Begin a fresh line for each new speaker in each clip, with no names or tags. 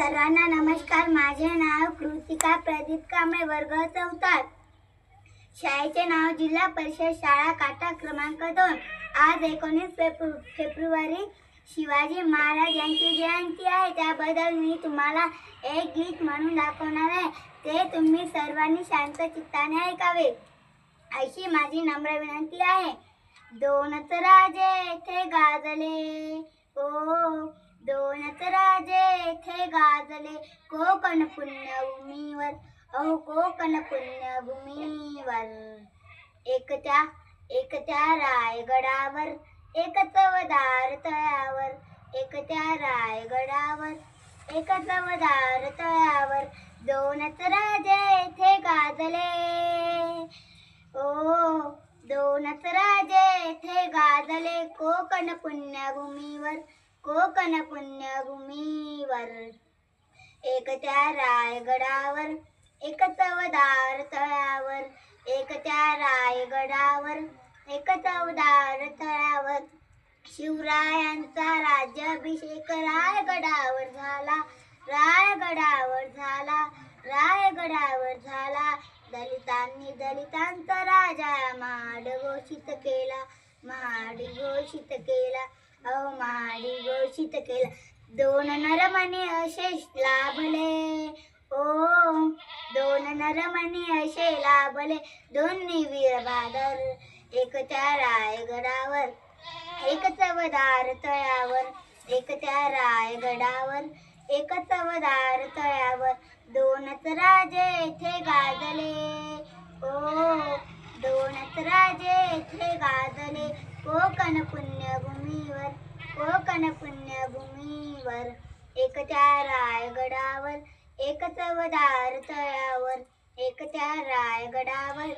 सर्वांना नमस्कार. माझे नाव कृतिका प्रदीप कांबळे वर्ग चौथात. शाळेचे नाव जिल्हा परिषद शाळा काटा क्रमांक दोन. आज एकोणीस फेब्रु फेब्रुवारी शिवाजी महाराज यांची जयंती आहे. त्याबद्दल मी तुम्हाला एक गीत म्हणून दाखवणार आहे. ते तुम्ही सर्वांनी शांत चित्ताने ऐकावे. अशी माझी नम्र विनंती आहे. दोनच राजे येथे गाजले. ओ येथे गाजले कोकण पुण्यभूमीवर. अहो कोकण पुण्यभूमीवर. एकत्या एकत्या रायगडावर एक चवदार तळ्यावर. एकत्या रायगडावर एक चवदार तळ्यावर. दोनच राजे येथे गाजले. ओ दोनच राजे येथे गाजले कोकण पुण्यभूमीवर. कोकण पुण्यभूमीवर. एक त्या रायगडावर एक चवदार तळ्यावर. एक त्या रायगडावर एक चवदार तळ्यावर. शिवरायांचा राज्याभिषेक रायगडावर झाला. रायगडावर झाला. रायगडावर झाला. दलितांनी दलितांचा राजा महाड घोषित केला. माडी घोषित केला अहो माडी घोषित केला. दोन नरमणी अशेष लाभले ओ दोन नरमणी असे लाभले. दोन्ही वीर बहादर एक त्या रायगडावर एक चवदार तळ्यावर एक त्या रायगडावर एक चवदार तळ्यावर. दोनच राजे येथे गाजले ओ राजे येथे गाजले कोकण पुण्यभूमीवर कोकण पुण्यभूमीवर. एक त्या रायगडावर एक चवदार तळावर. एक त्या रायगडावर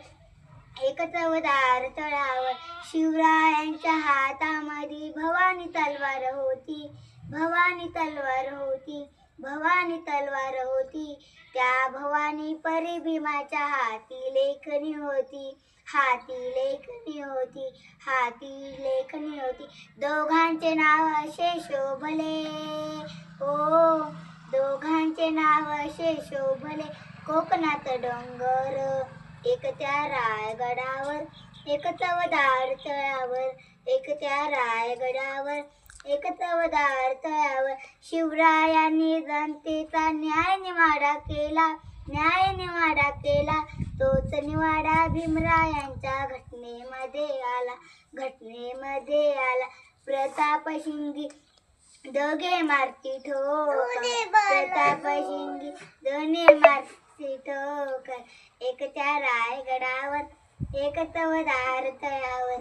एक चवदार तळावर. शिवरायांच्या हातामध्ये भवानी तलवार होती भवानी तलवार होती. भवानी तलवार होती. त्या भवानी परी भीमाच्या हाती लेखणी होती. हाती लेखणी होती. हाती लेखणी होती. दोघांचे नाव असे शोभले. ओ दोघांचे नाव असे शोभले. कोकणात डोंगर एक त्या रायगडावर एक चवदार तळावर एक त्या रायगडावर. एक चवदार तळावर शिवरायांनी जनतेचा न्याय निवाडा केला न्याय निवाडा केला. तोच निवाडा भीमरायांच्या घटनेमध्ये आला घटनेमध्ये आला. प्रताप शिंगी दोघे मारती ठोकर. प्रताप शिंगी दोन्ही मारती ठोकर. एक त्या रायगडावर एक चवदार तळावर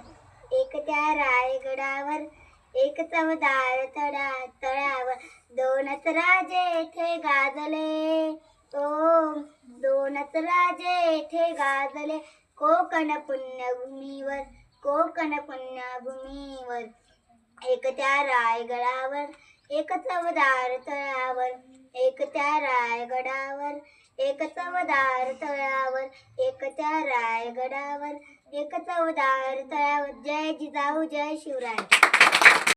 एक त्या रायगडावर एक चवदार तळा तळावर दोनच राजे थे गाजले. ओ दोनच राजे थे गाजले. कोकण पुण्यभूमीवर कोकण पुण्यभूमीवर. एक त्या रायगडावर एक चवदार तळावर एक त्या रायगडावर एक चवदार तळावर एक त्या रायगडावर एक चवदार तळावर जय जिजाऊ जय शिवराय.